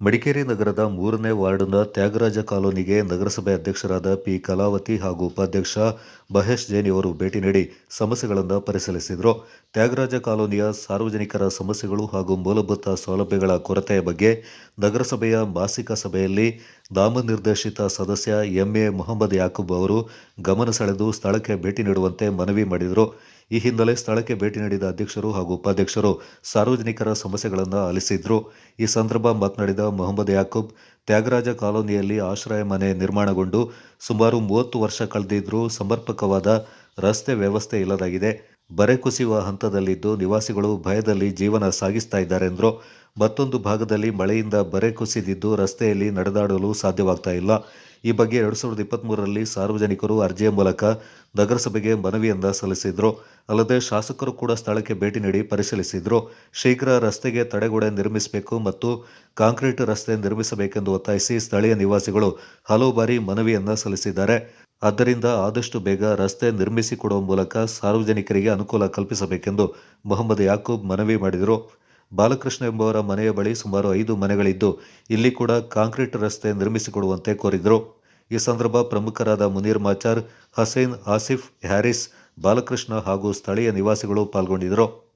ಮಡಿಕೇರಿ ನಗರದ ಮೂರನೇ ವಾರ್ಡ್ನ ತ್ಯಾಗರಾಜ ಕಾಲೋನಿಗೆ ನಗರಸಭೆ ಅಧ್ಯಕ್ಷರಾದ ಪಿ ಕಲಾವತಿ ಹಾಗೂ ಉಪಾಧ್ಯಕ್ಷ ಮಹೇಶ್ ಜೈನ್ ಇವರು ಭೇಟಿ ನೀಡಿ ಸಮಸ್ಯೆಗಳನ್ನು ಪರಿಶೀಲಿಸಿದರು. ತ್ಯಾಗರಾಜ ಕಾಲೋನಿಯ ಸಾರ್ವಜನಿಕರ ಸಮಸ್ಯೆಗಳು ಹಾಗೂ ಮೂಲಭೂತ ಸೌಲಭ್ಯಗಳ ಕೊರತೆಯ ಬಗ್ಗೆ ನಗರಸಭೆಯ ಮಾಸಿಕ ಸಭೆಯಲ್ಲಿ ನಾಮನಿರ್ದೇಶಿತ ಸದಸ್ಯ ಎಂಎ ಮೊಹಮ್ಮದ್ ಯಾಕೂಬ್ ಅವರು ಗಮನ ಸೆಳೆದು ಸ್ಥಳಕ್ಕೆ ಭೇಟಿ ನೀಡುವಂತೆ ಮನವಿ ಮಾಡಿದರು. ಈ ಹಿನ್ನೆಲೆ ಸ್ಥಳಕ್ಕೆ ಭೇಟಿ ನೀಡಿದ ಅಧ್ಯಕ್ಷರು ಹಾಗೂ ಉಪಾಧ್ಯಕ್ಷರು ಸಾರ್ವಜನಿಕರ ಸಮಸ್ಯೆಗಳನ್ನು ಆಲಿಸಿದ್ರು. ಈ ಸಂದರ್ಭ ಮಾತನಾಡಿದ ಮೊಹಮ್ಮದ್ ಯಾಕೂಬ್, ತ್ಯಾಗರಾಜ ಕಾಲೋನಿಯಲ್ಲಿ ಆಶ್ರಯ ಮನೆ ನಿರ್ಮಾಣಗೊಂಡು ಸುಮಾರು ಮೂವತ್ತು ವರ್ಷ ಕಳೆದಿದ್ರೂ ಸಮರ್ಪಕವಾದ ರಸ್ತೆ ವ್ಯವಸ್ಥೆ ಇಲ್ಲದಾಗಿದೆ. ಬರೆ ಕುಸಿಯುವ ಹಂತದಲ್ಲಿದ್ದು ನಿವಾಸಿಗಳು ಭಯದಲ್ಲಿ ಜೀವನ ಸಾಗಿಸ್ತಾ ಇದ್ದಾರೆ ಎಂದರು ಮತ್ತೊಂದು ಭಾಗದಲ್ಲಿ ಮಳೆಯಿಂದ ಬರೆ ಕುಸಿದಿದ್ದು ರಸ್ತೆಯಲ್ಲಿ ನಡೆದಾಡಲು ಸಾಧ್ಯವಾಗ್ತಾ ಇಲ್ಲ. ಈ ಬಗ್ಗೆ ಎರಡು ಸಾವಿರದ ಇಪ್ಪತ್ತ್ಮೂರರಲ್ಲಿ ಸಾರ್ವಜನಿಕರು ಅರ್ಜಿಯ ಮೂಲಕ ನಗರಸಭೆಗೆ ಮನವಿಯನ್ನ ಸಲ್ಲಿಸಿದ್ರು. ಅಲ್ಲದೆ ಶಾಸಕರು ಕೂಡ ಸ್ಥಳಕ್ಕೆ ಭೇಟಿ ನೀಡಿ ಪರಿಶೀಲಿಸಿದ್ರು. ಶೀಘ್ರ ರಸ್ತೆಗೆ ತಡೆಗೋಡೆ ನಿರ್ಮಿಸಬೇಕು ಮತ್ತು ಕಾಂಕ್ರೀಟ್ ರಸ್ತೆ ನಿರ್ಮಿಸಬೇಕೆಂದು ಒತ್ತಾಯಿಸಿ ಸ್ಥಳೀಯ ನಿವಾಸಿಗಳು ಹಲವು ಬಾರಿ ಮನವಿಯನ್ನ ಸಲ್ಲಿಸಿದ್ದಾರೆ. ಆದ್ದರಿಂದ ಆದಷ್ಟು ಬೇಗ ರಸ್ತೆ ನಿರ್ಮಿಸಿಕೊಡುವ ಮೂಲಕ ಸಾರ್ವಜನಿಕರಿಗೆ ಅನುಕೂಲ ಕಲ್ಪಿಸಬೇಕೆಂದು ಮೊಹಮ್ಮದ್ ಯಾಕೂಬ್ ಮನವಿ ಮಾಡಿದರು. ಬಾಲಕೃಷ್ಣ ಎಂಬುವರ ಮನೆಯ ಬಳಿ ಸುಮಾರು ಐದು ಮನೆಗಳಿದ್ದು, ಇಲ್ಲಿ ಕೂಡ ಕಾಂಕ್ರೀಟ್ ರಸ್ತೆ ನಿರ್ಮಿಸಿಕೊಡುವಂತೆ ಕೋರಿದರು. ಈ ಸಂದರ್ಭ ಪ್ರಮುಖರಾದ ಮುನೀರ್ ಮಾಚಾರ್, ಹಸೈನ್ ಆಸಿಫ್, ಹ್ಯಾರಿಸ್, ಬಾಲಕೃಷ್ಣ ಹಾಗೂ ಸ್ಥಳೀಯ ನಿವಾಸಿಗಳು ಪಾಲ್ಗೊಂಡಿದ್ದರು.